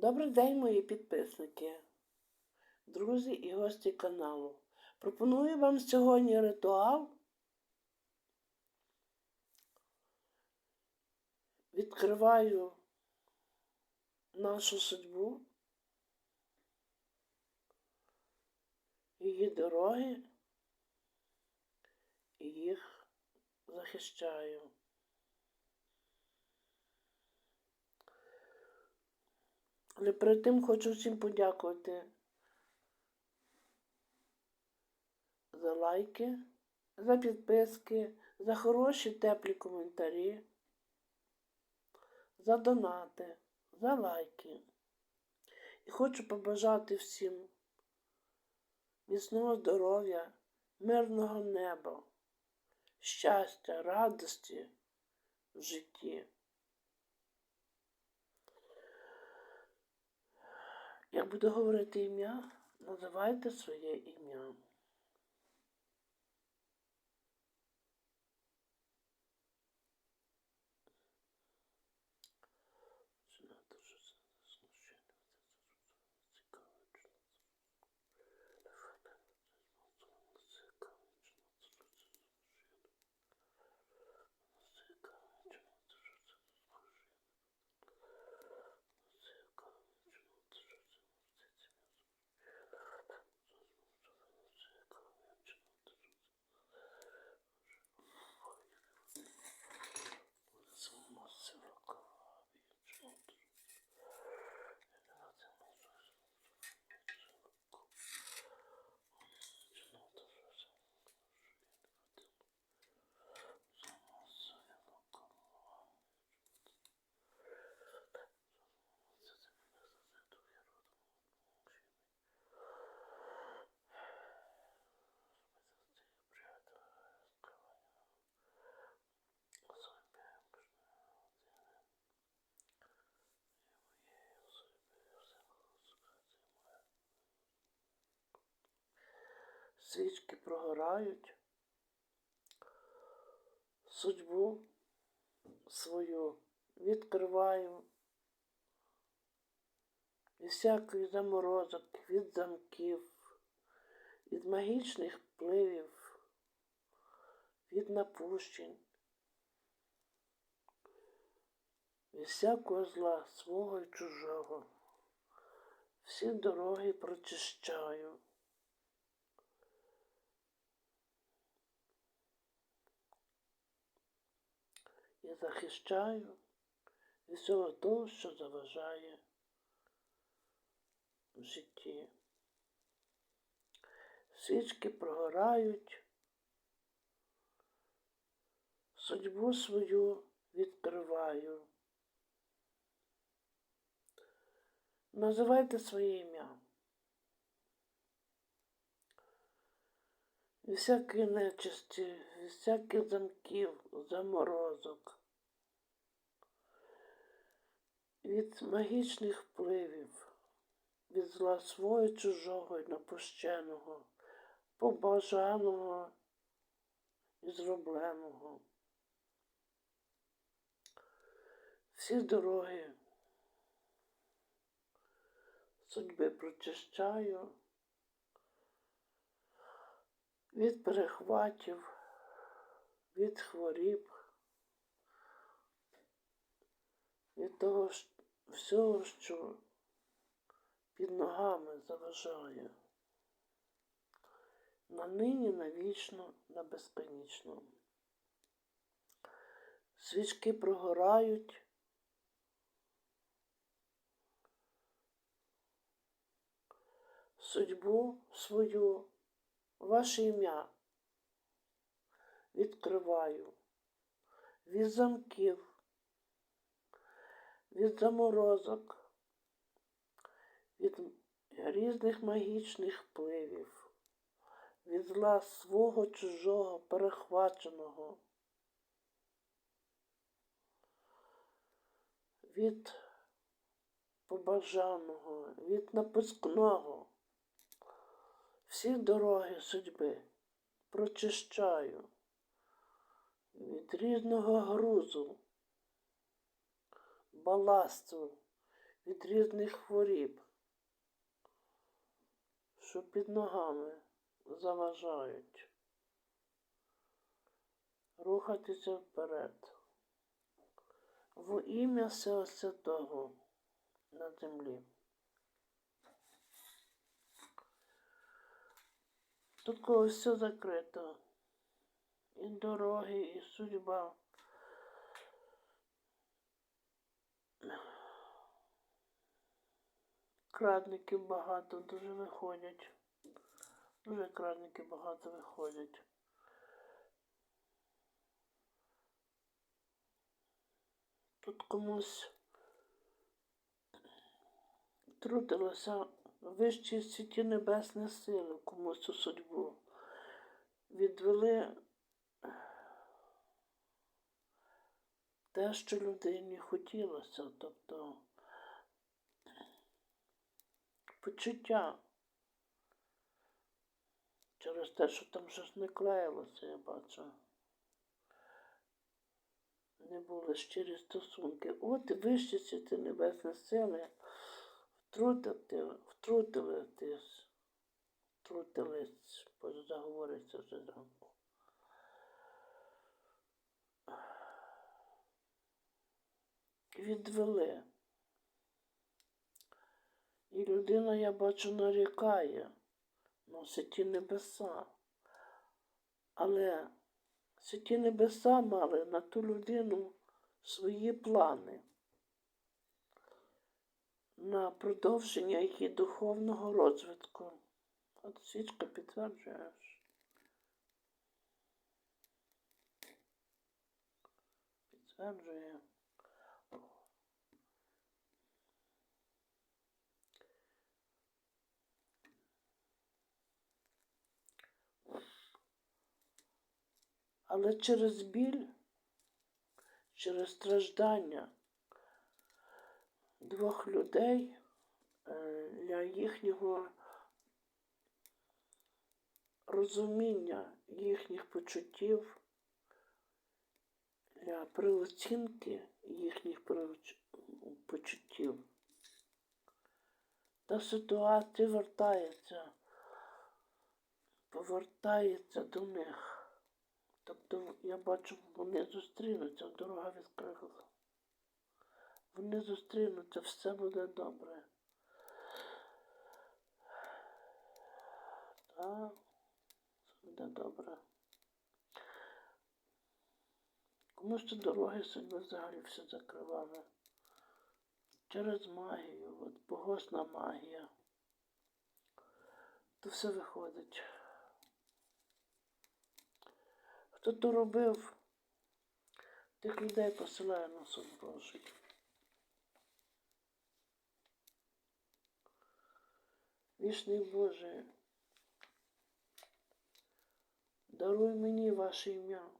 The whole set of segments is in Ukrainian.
Добрий день, мої підписники, друзі і гості каналу. Пропоную вам сьогодні ритуал. Відкриваю нашу судьбу, її дороги і їх захищаю. Але перед тим хочу всім подякувати за лайки, за підписки, за хороші теплі коментарі, за донати, за лайки. І хочу побажати всім міцного здоров'я, мирного неба, щастя, радості в житті. Як буду говорити ім'я, називайте своє ім'я. Свічки прогорають, судьбу свою відкриваю. Від всякої заморозок, від замків, від магічних впливів, від напущень, від всякого зла свого і чужого. Всі дороги прочищаю. І захищаю від всього того, що заважає в житті. Свічки прогорають, судьбу свою відкриваю. Називайте своє ім'я. Всякої нечисті, всяких замків, заморозок, від магічних впливів, від зла свого чужого і напущеного, побажаного і зробленого. Всі дороги судьби прочищаю від перехватів, від хворіб, від того ж- всього, що під ногами заважає. На нині, навічно, на безконечно. Свічки прогорають. Судьбу свою, ваше ім'я відкриваю від замків, від заморозок, від різних магічних впливів, від зла свого чужого перехваченого, від побажаного, від напускного. Всі дороги судьби прочищаю від різного грузу, баласту, від різних хворіб, що під ногами заважають рухатися вперед. Во ім'я Всього Святого на землі. Тут когось все закрито. І дороги, і судьба. Крадників багато дуже виходять. Дуже крадники багато виходять. Тут комусь трудилося вищі світі небесні сили комусь у судьбу. Відвели те, що людині хотілося, тобто почуття через те, що там щось не клеїлося, я бачу. Не були щирі стосунки. От вищі світи небесні сили втрутити, втрутились, втрутились, бо заговориться вже зранку. Відвели. І людина, я бачу, нарікає на святі небеса. Але святі небеса мали на ту людину свої плани на продовження її духовного розвитку. От свічка підтверджує. Підтверджує. Але через біль, через страждання двох людей е, для їхнього розуміння їхніх почуттів, для переоцінки їхніх почуттів. Та ситуація вертається, повертається до них. Тобто я бачу, вони зустрінуться, дорога відкрила. Вони зустрінуться, все буде добре. Так, все буде добре. Комусь то дороги себе взагалі все закривали. Через магію, от богосна магія. То все виходить. Хто то робив, тих людей посилає на суд Божий. Вічний Боже, даруй мені ваше ім'я,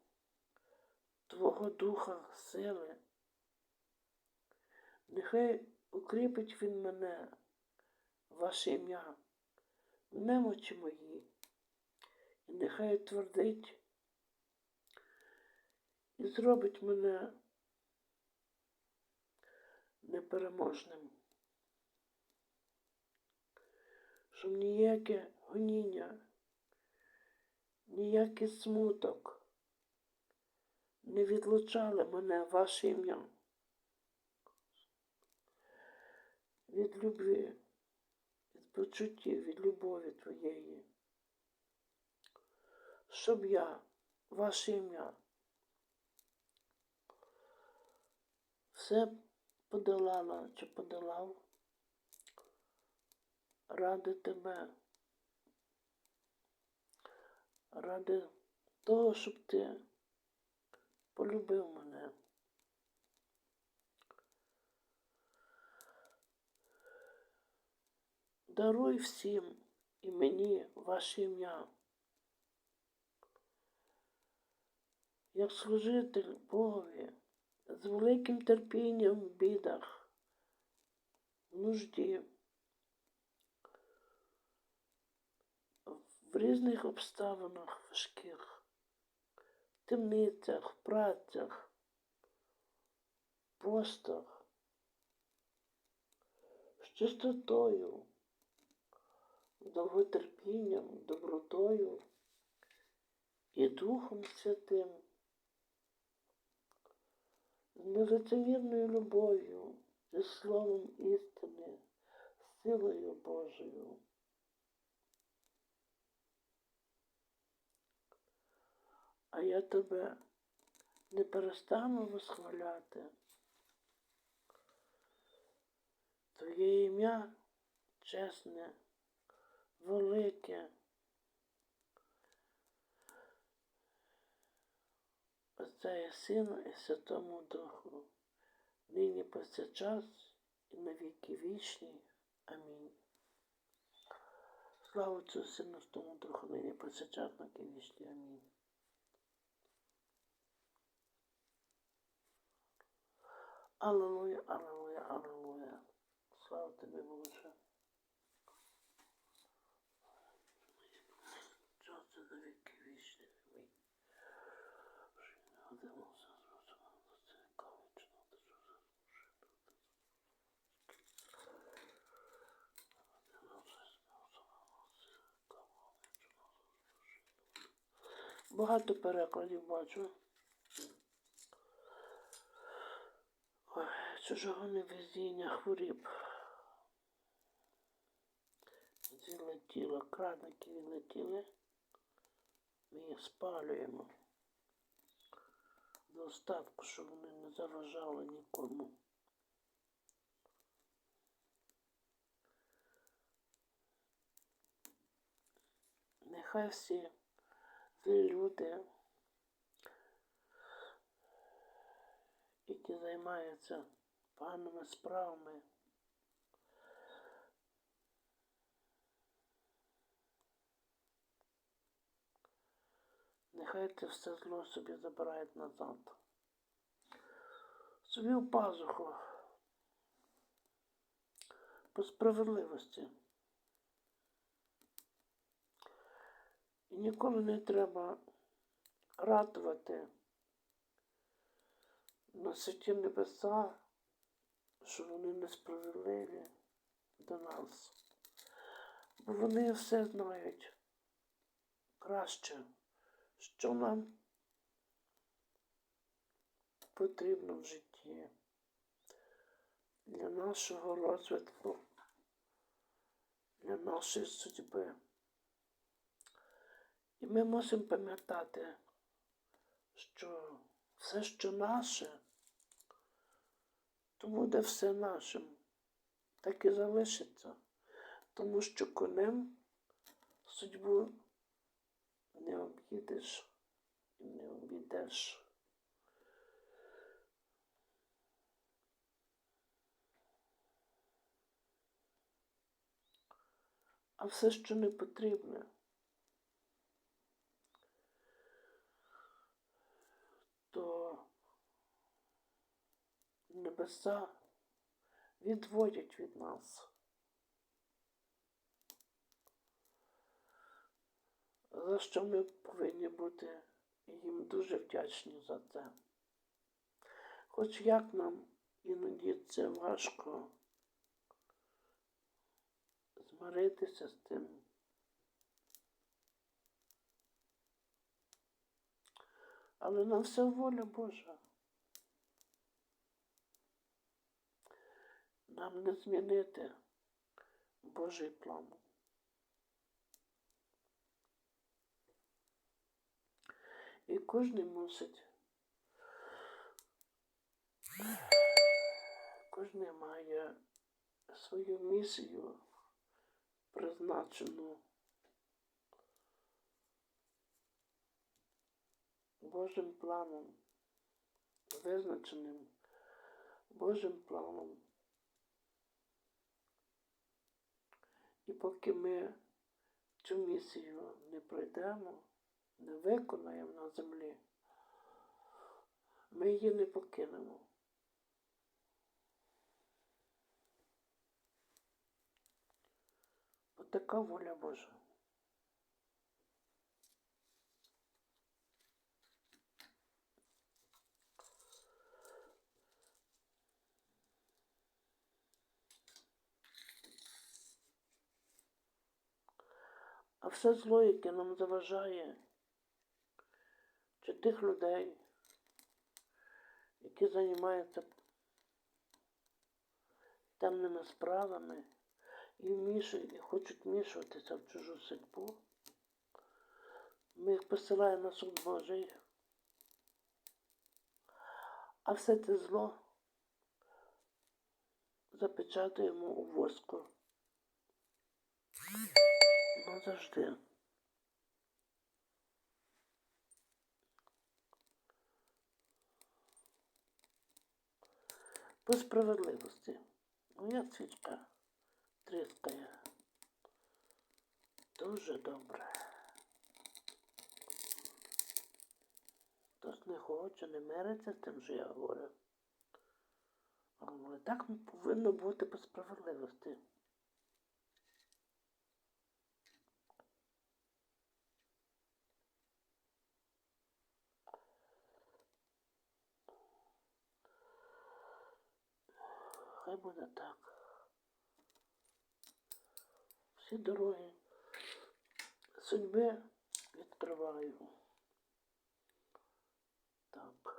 Твого Духа, сили. Нехай укріпить він мене, ваше ім'я, в немочі мої, і нехай твердить і зробить мене непереможним. Щоб ніяке гоніння, ніякий смуток не відлучали мене ваше ім'я від любві, від почуттів, від любові твоєї, щоб я, ваше ім'я, все подолала чи подолав ради тебе, ради того, щоб ти полюбив мене. Даруй всім і мені ваше ім'я. Як служитель Богові з великим терпінням в бідах, в нужді, в різних обставинах важких, в темницях, в працях, постах, з чистотою, довготерпінням, добротою і Духом Святим, з нелицевірною любов'ю, зі словом істини, силою Божою. А я тебе не перестану восхваляти. Твоє ім'я чесне, велике. Отця і Сина і Святому Духу, нині повсякчас і на віки вічні. Амінь. Слава Отцю Сину, Святому Духу, нині повсякчас на віки вічні. Амінь. Аллилуйя, аллилуйя, аллилуйя. Слава тобі, Боже. Час це на віки вічні. Амінь. Годилося зрозуміло, це вічно, ти що Багато перекладів бачу. Ой, чужого невезіння, хворіб. Зілетіло, крадники відлетіли. Ми їх спалюємо. До остатку, щоб вони не заважали нікому. Нехай всі люди, які займаються поганими справами, нехай це все зло собі забирають назад. Собі в пазуху по справедливості. І ніколи не треба ратувати на святі небеса, що вони несправедливі до нас. Бо вони все знають краще, що нам потрібно в житті для нашого розвитку, для нашої судьби. І ми мусимо пам'ятати, що все, що наше, то буде все нашим, так і залишиться, тому що конем судьбу не об'їдеш і не обійдеш. А все, що не потрібне, то небеса відводять від нас. За що ми повинні бути їм дуже вдячні за це. Хоч як нам іноді це важко змиритися з тим. Але на все воля Божа. Нам не змінити Божий план. І кожен мусить, кожен має свою місію призначену Божим планом, визначеним Божим планом. І поки ми цю місію не пройдемо, не виконаємо на землі, ми її не покинемо. Отака така воля Божа. А все зло, яке нам заважає, чи тих людей, які займаються темними справами і вмішують, і хочуть вмішуватися в чужу судьбу, ми їх посилаємо на суд Божий. А все це зло запечатуємо у воску. По справедливості. Моя свічка тріскає. Дуже добре. Хтось не хоче, не мириться з тим, що я говорю. Але так повинно бути по справедливості. Хай буде так. Всі дороги судьби відкриваю. Так.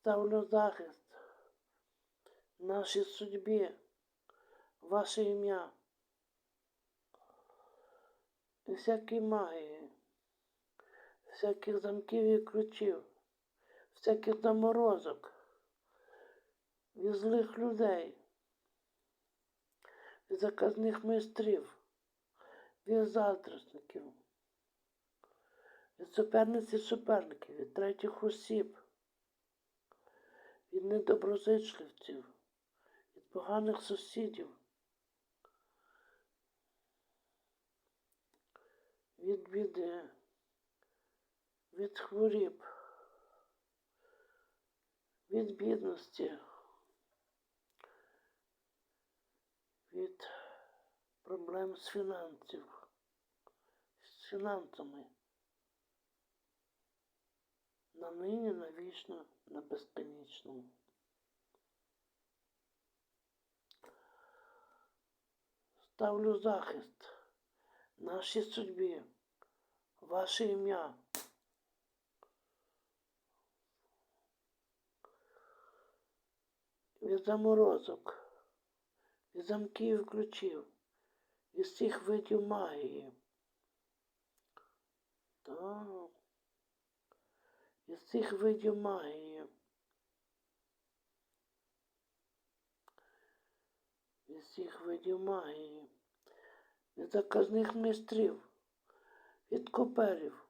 Ставлю захист нашій судьбі, ваше ім'я і всякій магії, всяких замків і ключів, всяких заморозок, від злих людей, від заказних майстрів, від заздрісників, від суперниць і суперників, від третіх осіб від недоброзичливців, від поганих сусідів, від біди, від хворіб, від бідності, від проблем з фінансів, з фінансами. На нині, на вічно, на безконечно. Ставлю захист нашій судьбі, ваше ім'я. Від заморозок, від замків ключів, від всіх видів магії. Так із цих видів магії. Із цих видів магії, від заказних майстрів, від коперів,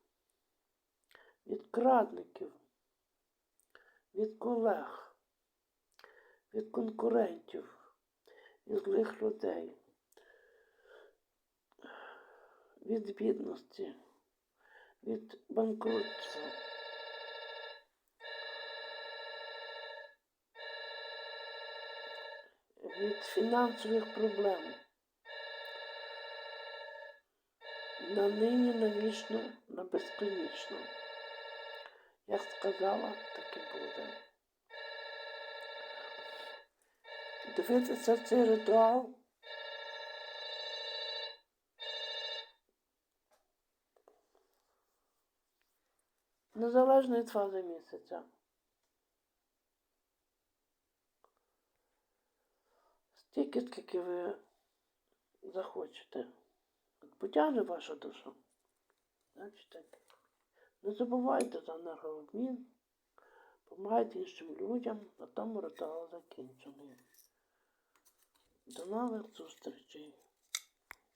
від крадників, від колег, від конкурентів, від злих людей, від бідності, від банкрутства. Від фінансових проблем. На нині, на вічно, на безконечно. Як сказала, так і буде. Дивитися цей ритуал. Незалежно від фази місяця. Стільки, скільки ви захочете. Потягне ваша душа. Так. Не забувайте за енергообмін. Помагайте іншим людям, а там ритуал закінчений. До нових зустрічей.